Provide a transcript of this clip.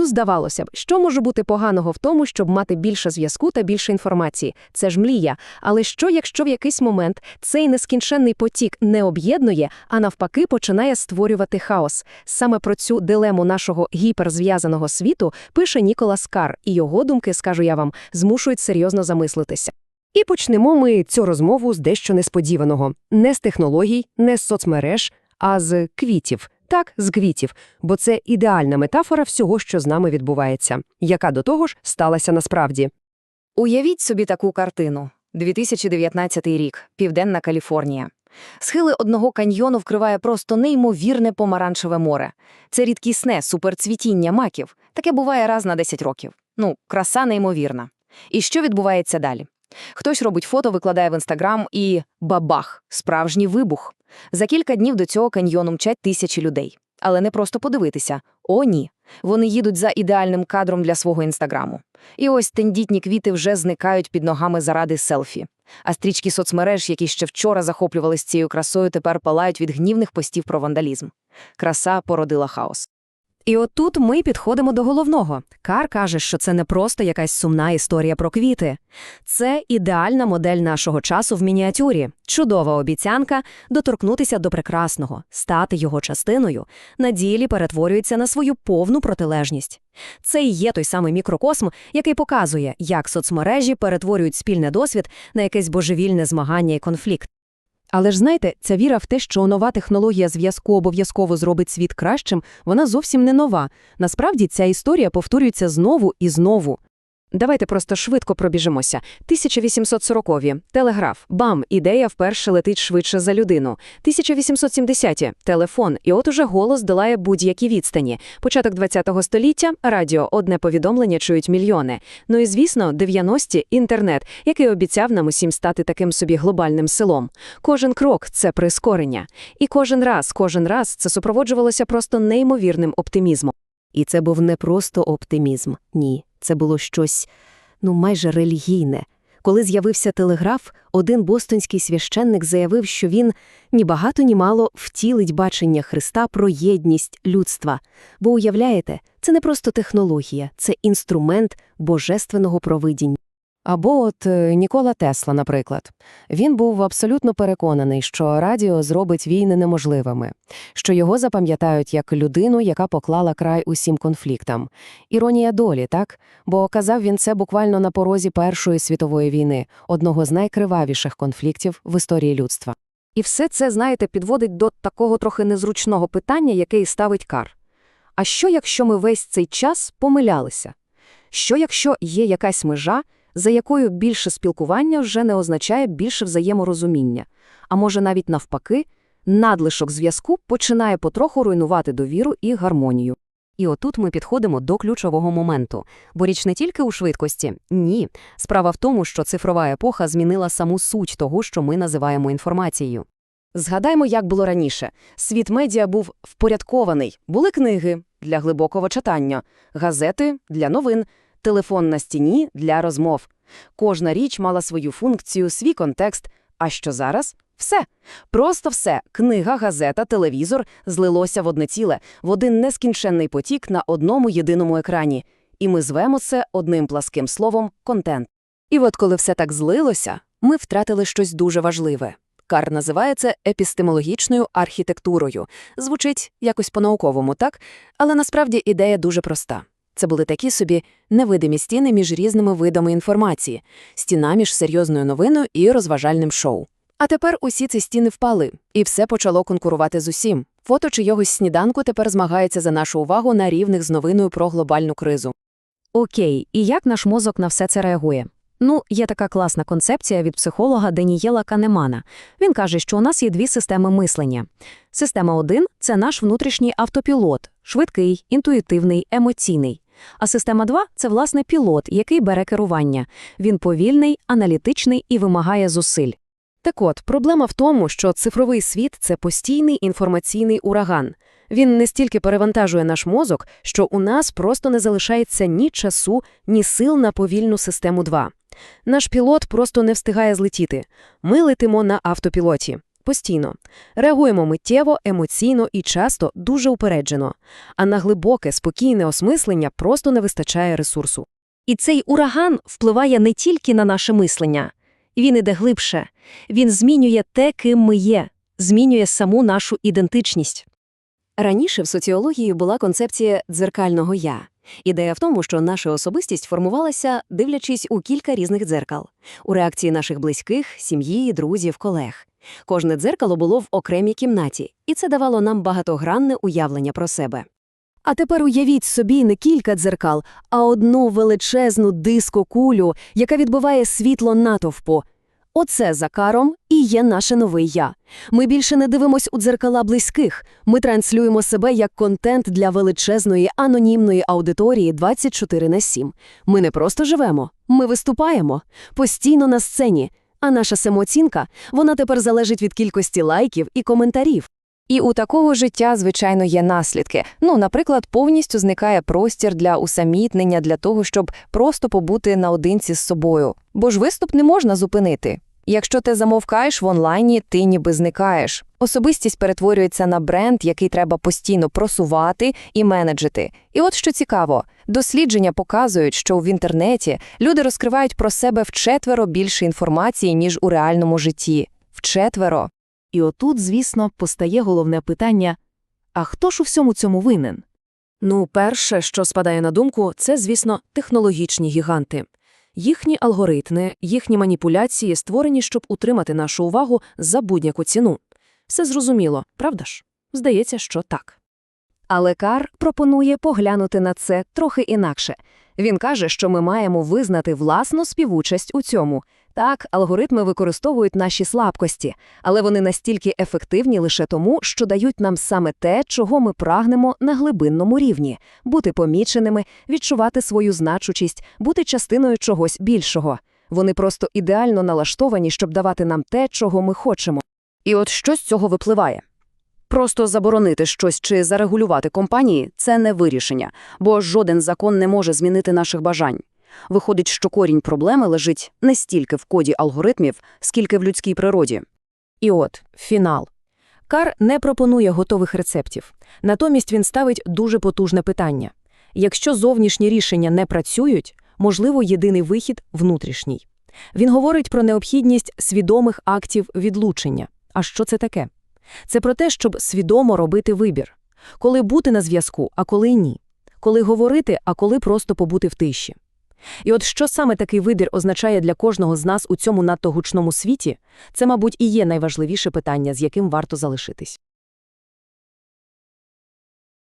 Ну, здавалося б, що може бути поганого в тому, щоб мати більше зв'язку та більше інформації? Це ж мрія. Але що, якщо в якийсь момент цей нескінченний потік не об'єднує, а навпаки починає створювати хаос? Саме про цю дилему нашого гіперзв'язаного світу пише Ніколас Кар, і його думки, скажу я вам, змушують серйозно замислитися. І почнемо ми цю розмову з дещо несподіваного. Не з технологій, не з соцмереж, а з квітів. Так, з квітів, бо це ідеальна метафора всього, що з нами відбувається, яка до того ж сталася насправді. Уявіть собі таку картину. 2019 рік, Південна Каліфорнія. Схили одного каньйону вкриває просто неймовірне помаранчеве море. Це рідкісне суперцвітіння маків. Таке буває раз на 10 років. Ну, краса неймовірна. І що відбувається далі? Хтось робить фото, викладає в інстаграм і бабах, справжній вибух. За кілька днів до цього каньйону мчать тисячі людей. Але не просто подивитися. О, ні. Вони їдуть за ідеальним кадром для свого інстаграму. І ось тендітні квіти вже зникають під ногами заради селфі. А стрічки соцмереж, які ще вчора захоплювалися цією красою, тепер палають від гнівних постів про вандалізм. Краса породила хаос. І отут ми підходимо до головного. Кар каже, що це не просто якась сумна історія про квіти. Це ідеальна модель нашого часу в мініатюрі, чудова обіцянка доторкнутися до прекрасного, стати його частиною, на ділі перетворюється на свою повну протилежність. Це і є той самий мікрокосм, який показує, як соцмережі перетворюють спільний досвід на якесь божевільне змагання і конфлікт. Але ж знаєте, ця віра в те, що нова технологія зв'язку обов'язково зробить світ кращим, вона зовсім не нова. Насправді ця історія повторюється знову і знову. Давайте просто швидко пробіжимося. 1840-ві. Телеграф. Бам! Ідея вперше летить швидше за людину. 1870-ті. Телефон. І от уже голос долає будь-які відстані. Початок 20-го століття – радіо. Одне повідомлення чують мільйони. Ну і, звісно, 90-ті – інтернет, який обіцяв нам усім стати таким собі глобальним селом. Кожен крок – це прискорення. І кожен раз, кожен раз це супроводжувалося просто неймовірним оптимізмом. І це був не просто оптимізм, ні. Це було щось, ну, майже релігійне. Коли з'явився телеграф, один бостонський священник заявив, що він ні багато, ні мало втілить бачення Христа про єдність людства. Бо, уявляєте, це не просто технологія, це інструмент божественного провидіння. Або от е, Нікола Тесла, наприклад. Він був абсолютно переконаний, що радіо зробить війни неможливими, що його запам'ятають як людину, яка поклала край усім конфліктам. Іронія долі, так? Бо казав він це буквально на порозі Першої світової війни, одного з найкривавіших конфліктів в історії людства. І все це, знаєте, підводить до такого трохи незручного питання, яке і ставить кар. А що, якщо ми весь цей час помилялися? Що, якщо є якась межа, за якою більше спілкування вже не означає більше взаєморозуміння, а може навіть навпаки, надлишок зв'язку починає потроху руйнувати довіру і гармонію. І отут ми підходимо до ключового моменту. Бо річ не тільки у швидкості, ні. Справа в тому, що цифрова епоха змінила саму суть того, що ми називаємо інформацією. Згадаймо, як було раніше. Світ медіа був впорядкований. Були книги для глибокого читання, газети для новин, телефон на стіні для розмов. Кожна річ мала свою функцію, свій контекст. А що зараз? Все. Просто все. Книга, газета, телевізор злилося в одне ціле, в один нескінченний потік на одному єдиному екрані. І ми звемо це одним пласким словом контент. І от коли все так злилося, ми втратили щось дуже важливе. Кар називає це епістемологічною архітектурою. Звучить якось по-науковому, так? Але насправді ідея дуже проста. Це були такі собі невидимі стіни між різними видами інформації, стіна між серйозною новиною і розважальним шоу. А тепер усі ці стіни впали, і все почало конкурувати з усім. Фото чийогось сніданку тепер змагається за нашу увагу на рівних з новиною про глобальну кризу. Окей, і як наш мозок на все це реагує? Ну, є така класна концепція від психолога Денієла Канемана. Він каже, що у нас є дві системи мислення. Система 1 – це наш внутрішній автопілот, швидкий, інтуїтивний, емоційний. А система 2 – це, власне, пілот, який бере керування. Він повільний, аналітичний і вимагає зусиль. Так от, проблема в тому, що цифровий світ – це постійний інформаційний ураган. Він не стільки перевантажує наш мозок, що у нас просто не залишається ні часу, ні сил на повільну систему 2. Наш пілот просто не встигає злетіти. Ми летимо на автопілоті. Постійно. Реагуємо миттєво, емоційно і часто дуже упереджено. А на глибоке, спокійне осмислення просто не вистачає ресурсу. І цей ураган впливає не тільки на наше мислення. Він іде глибше. Він змінює те, ким ми є, змінює саму нашу ідентичність. Раніше в соціології була концепція дзеркального «я». Ідея в тому, що наша особистість формувалася, дивлячись у кілька різних дзеркал. У реакції наших близьких, сім'ї, друзів, колег. Кожне дзеркало було в окремій кімнаті, і це давало нам багатогранне уявлення про себе. А тепер уявіть собі не кілька дзеркал, а одну величезну дискокулю, яка відбиває світло натовпу. Оце за каром і є наше нове «я». Ми більше не дивимось у дзеркала близьких. Ми транслюємо себе як контент для величезної анонімної аудиторії 24 на 7. Ми не просто живемо, ми виступаємо. Постійно на сцені. А наша самооцінка, вона тепер залежить від кількості лайків і коментарів. І у такого життя, звичайно, є наслідки. Ну, наприклад, повністю зникає простір для усамітнення, для того, щоб просто побути наодинці з собою. Бо ж виступ не можна зупинити. Якщо ти замовкаєш в онлайні, ти ніби зникаєш. Особистість перетворюється на бренд, який треба постійно просувати і менеджити. І от що цікаво, дослідження показують, що в інтернеті люди розкривають про себе вчетверо більше інформації, ніж у реальному житті. Вчетверо. І отут, звісно, постає головне питання – а хто ж у всьому цьому винен? Ну, перше, що спадає на думку, це, звісно, технологічні гіганти. Їхні алгоритми, їхні маніпуляції створені, щоб утримати нашу увагу за будь-яку ціну. Все зрозуміло, правда ж? Здається, що так. Але Кар пропонує поглянути на це трохи інакше. Він каже, що ми маємо визнати власну співучасть у цьому. Так, алгоритми використовують наші слабкості, але вони настільки ефективні лише тому, що дають нам саме те, чого ми прагнемо на глибинному рівні – бути поміченими, відчувати свою значучість, бути частиною чогось більшого. Вони просто ідеально налаштовані, щоб давати нам те, чого ми хочемо. І от що з цього випливає? Просто заборонити щось чи зарегулювати компанії – це не вирішення, бо жоден закон не може змінити наших бажань. Виходить, що корінь проблеми лежить не стільки в коді алгоритмів, скільки в людській природі. І от, фінал. Кар не пропонує готових рецептів. Натомість він ставить дуже потужне питання. Якщо зовнішні рішення не працюють, можливо, єдиний вихід – внутрішній. Він говорить про необхідність свідомих актів відлучення. А що це таке? Це про те, щоб свідомо робити вибір. Коли бути на зв'язку, а коли ні. Коли говорити, а коли просто побути в тиші. І от що саме такий вибір означає для кожного з нас у цьому надто гучному світі, це, мабуть, і є найважливіше питання, з яким варто залишитись.